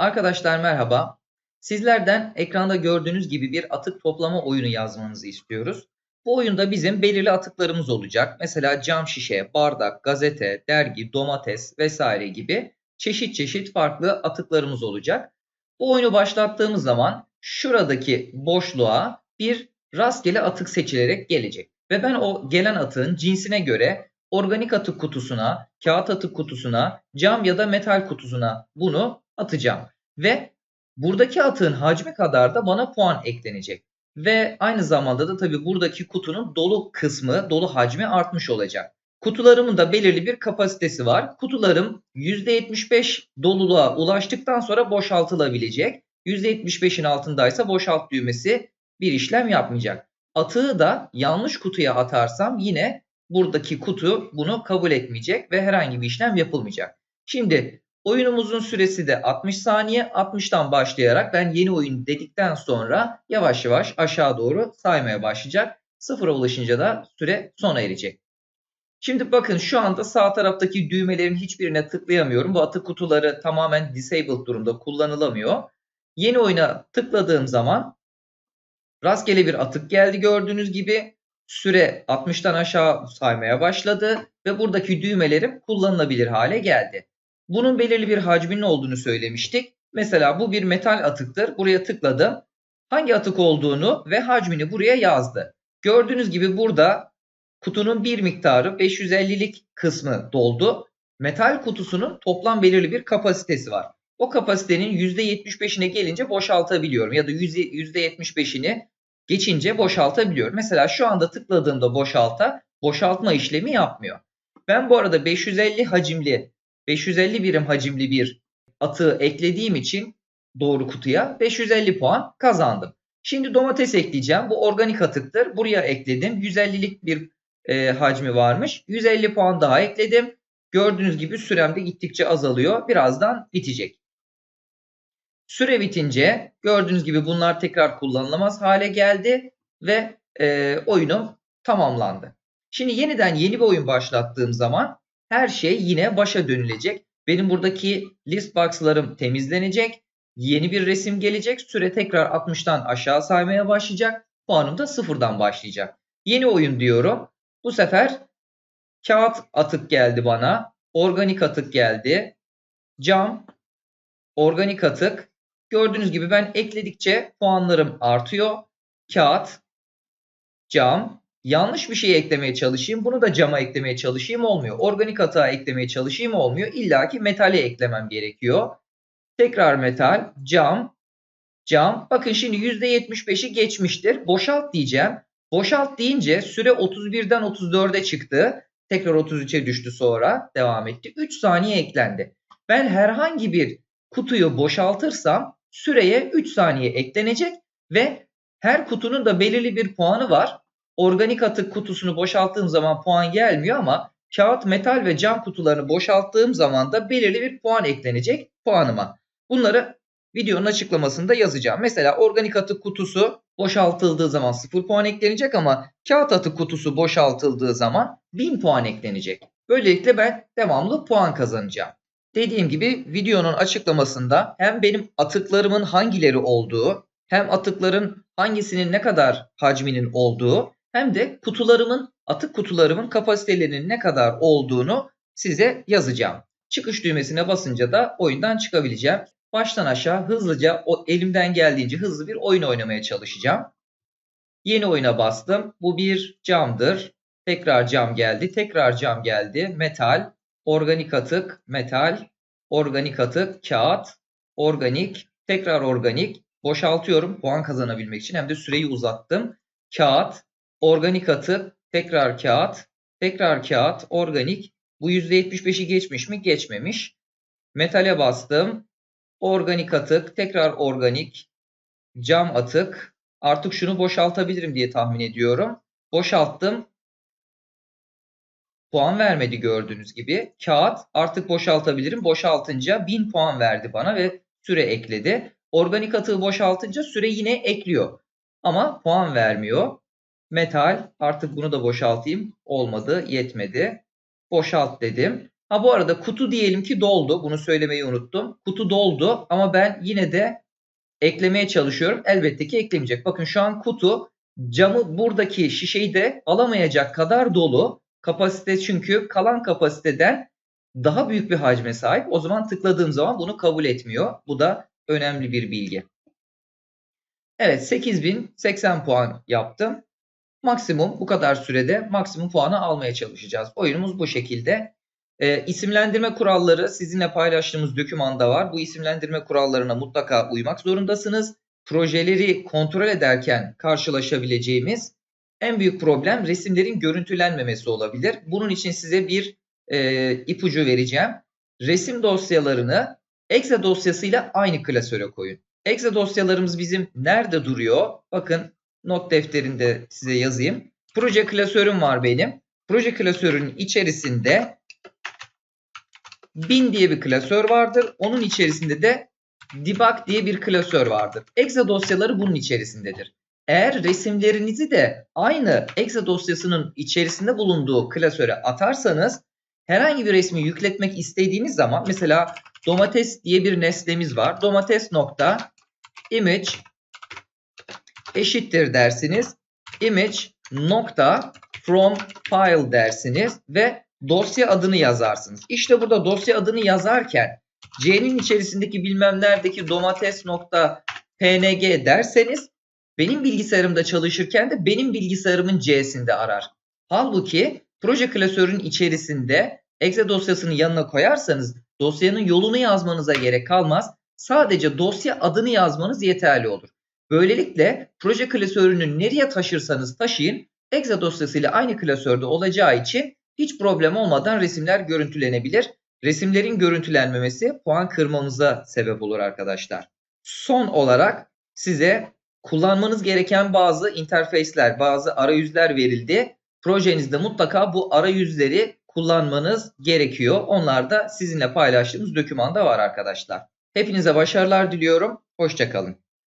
Arkadaşlar merhaba. Sizlerden ekranda gördüğünüz gibi bir atık toplama oyunu yazmanızı istiyoruz. Bu oyunda bizim belirli atıklarımız olacak. Mesela cam şişe, bardak, gazete, dergi, domates vesaire gibi çeşit çeşit farklı atıklarımız olacak. Bu oyunu başlattığımız zaman şuradaki boşluğa bir rastgele atık seçilerek gelecek. Ve ben o gelen atığın cinsine göre organik atık kutusuna, kağıt atık kutusuna, cam ya da metal kutusuna bunu atacağım. Ve buradaki atığın hacmi kadar da bana puan eklenecek. Ve aynı zamanda da tabii buradaki kutunun dolu kısmı, dolu hacmi artmış olacak. Kutularımın da belirli bir kapasitesi var. Kutularım %75 doluluğa ulaştıktan sonra boşaltılabilecek. %75'in altındaysa boşalt düğmesi bir işlem yapmayacak. Atığı da yanlış kutuya atarsam yine buradaki kutu bunu kabul etmeyecek ve herhangi bir işlem yapılmayacak. Şimdi oyunumuzun süresi de 60 saniye. 60'tan başlayarak ben yeni oyun dedikten sonra yavaş yavaş aşağı doğru saymaya başlayacak. Sıfıra ulaşınca da süre sona erecek. Şimdi bakın şu anda sağ taraftaki düğmelerin hiçbirine tıklayamıyorum. Bu atık kutuları tamamen disabled durumda kullanılamıyor. Yeni oyuna tıkladığım zaman rastgele bir atık geldi gördüğünüz gibi. Süre 60'tan aşağı saymaya başladı ve buradaki düğmelerim kullanılabilir hale geldi. Bunun belirli bir hacminin olduğunu söylemiştik. Mesela bu bir metal atıktır. Buraya tıkladım. Hangi atık olduğunu ve hacmini buraya yazdı. Gördüğünüz gibi burada kutunun bir miktarı 550'lik kısmı doldu. Metal kutusunun toplam belirli bir kapasitesi var. O kapasitenin %75'ine gelince boşaltabiliyorum ya da %75'ini geçince boşaltabiliyorum. Mesela şu anda tıkladığımda boşalta boşaltma işlemi yapmıyor. Ben bu arada 550 hacimli 550 birim hacimli bir atığı eklediğim için doğru kutuya 550 puan kazandım. Şimdi domates ekleyeceğim. Bu organik atıktır. Buraya ekledim. 150'lik bir e, hacmi varmış. 150 puan daha ekledim. Gördüğünüz gibi sürem de gittikçe azalıyor. Birazdan bitecek. Süre bitince gördüğünüz gibi bunlar tekrar kullanılamaz hale geldi ve e, oyunum tamamlandı. Şimdi yeniden yeni bir oyun başlattığım zaman her şey yine başa dönülecek. Benim buradaki list box'larım temizlenecek. Yeni bir resim gelecek. Süre tekrar 60'tan aşağı saymaya başlayacak. Puanım da sıfırdan başlayacak. Yeni oyun diyorum. Bu sefer kağıt atık geldi bana. Organik atık geldi. Cam, organik atık. Gördüğünüz gibi ben ekledikçe puanlarım artıyor. Kağıt, cam, yanlış bir şey eklemeye çalışayım. Bunu da cama eklemeye çalışayım olmuyor. Organik atığa eklemeye çalışayım olmuyor. İlla ki metale eklemem gerekiyor. Tekrar metal, cam, cam. Bakın şimdi %75'i geçmiştir. Boşalt diyeceğim. Boşalt deyince süre 31'den 34'e çıktı. Tekrar 33'e düştü sonra. Devam etti. 3 saniye eklendi. Ben herhangi bir kutuyu boşaltırsam süreye 3 saniye eklenecek ve her kutunun da belirli bir puanı var. Organik atık kutusunu boşalttığım zaman puan gelmiyor ama kağıt, metal ve cam kutularını boşalttığım zaman da belirli bir puan eklenecek puanıma. Bunları videonun açıklamasında yazacağım. Mesela organik atık kutusu boşaltıldığı zaman 0 puan eklenecek ama kağıt atık kutusu boşaltıldığı zaman 1000 puan eklenecek. Böylelikle ben devamlı puan kazanacağım. Dediğim gibi videonun açıklamasında hem benim atıklarımın hangileri olduğu hem atıkların hangisinin ne kadar hacminin olduğu hem de kutularımın atık kutularımın kapasitelerinin ne kadar olduğunu size yazacağım. Çıkış düğmesine basınca da oyundan çıkabileceğim. Baştan aşağı hızlıca o elimden geldiğince hızlı bir oyun oynamaya çalışacağım. Yeni oyuna bastım. Bu bir camdır. Tekrar cam geldi. Tekrar cam geldi. Metal, organik atık, metal, organik atık, kağıt, organik, tekrar organik. Boşaltıyorum puan kazanabilmek için hem de süreyi uzattım. Kağıt, organik atık, tekrar kağıt, tekrar kağıt, organik. Bu %75'i geçmiş mi? Geçmemiş. Metale bastım. Organik atık, tekrar organik, cam atık. Artık şunu boşaltabilirim diye tahmin ediyorum. Boşalttım. Puan vermedi gördüğünüz gibi. Kağıt artık boşaltabilirim. Boşaltınca 1000 puan verdi bana ve süre ekledi. Organik atığı boşaltınca süre yine ekliyor. Ama puan vermiyor. Metal artık bunu da boşaltayım. Olmadı, yetmedi. Boşalt dedim. Ha bu arada kutu diyelim ki doldu. Bunu söylemeyi unuttum. Kutu doldu ama ben yine de eklemeye çalışıyorum. Elbette ki eklemeyecek. Bakın şu an kutu camı buradaki şişeyi de alamayacak kadar dolu. Kapasite çünkü kalan kapasiteden daha büyük bir hacme sahip. O zaman tıkladığım zaman bunu kabul etmiyor. Bu da önemli bir bilgi. Evet 8080 puan yaptım. Maksimum bu kadar sürede maksimum puanı almaya çalışacağız. Oyunumuz bu şekilde. E, isimlendirme kuralları sizinle paylaştığımız dokümanda var. Bu isimlendirme kurallarına mutlaka uymak zorundasınız. Projeleri kontrol ederken karşılaşabileceğimiz en büyük problem resimlerin görüntülenmemesi olabilir. Bunun için size bir e, ipucu vereceğim. Resim dosyalarını exe dosyasıyla aynı klasöre koyun. Exe dosyalarımız bizim nerede duruyor? Bakın not defterinde size yazayım. Proje klasörüm var benim. Proje klasörünün içerisinde bin diye bir klasör vardır. Onun içerisinde de debug diye bir klasör vardır. Exe dosyaları bunun içerisindedir. Eğer resimlerinizi de aynı exe dosyasının içerisinde bulunduğu klasöre atarsanız herhangi bir resmi yükletmek istediğiniz zaman mesela domates diye bir nesnemiz var. Domates nokta image eşittir dersiniz. Image nokta from file dersiniz ve dosya adını yazarsınız. İşte burada dosya adını yazarken C'nin içerisindeki bilmem neredeki domates nokta png derseniz benim bilgisayarımda çalışırken de benim bilgisayarımın C'sinde arar. Halbuki proje klasörünün içerisinde exe dosyasını yanına koyarsanız dosyanın yolunu yazmanıza gerek kalmaz. Sadece dosya adını yazmanız yeterli olur. Böylelikle proje klasörünü nereye taşırsanız taşıyın exe dosyasıyla aynı klasörde olacağı için hiç problem olmadan resimler görüntülenebilir. Resimlerin görüntülenmemesi puan kırmamıza sebep olur arkadaşlar. Son olarak size kullanmanız gereken bazı interface'ler, bazı arayüzler verildi. Projenizde mutlaka bu arayüzleri kullanmanız gerekiyor. Onlar da sizinle paylaştığımız dokümanda var arkadaşlar. Hepinize başarılar diliyorum. Hoşçakalın.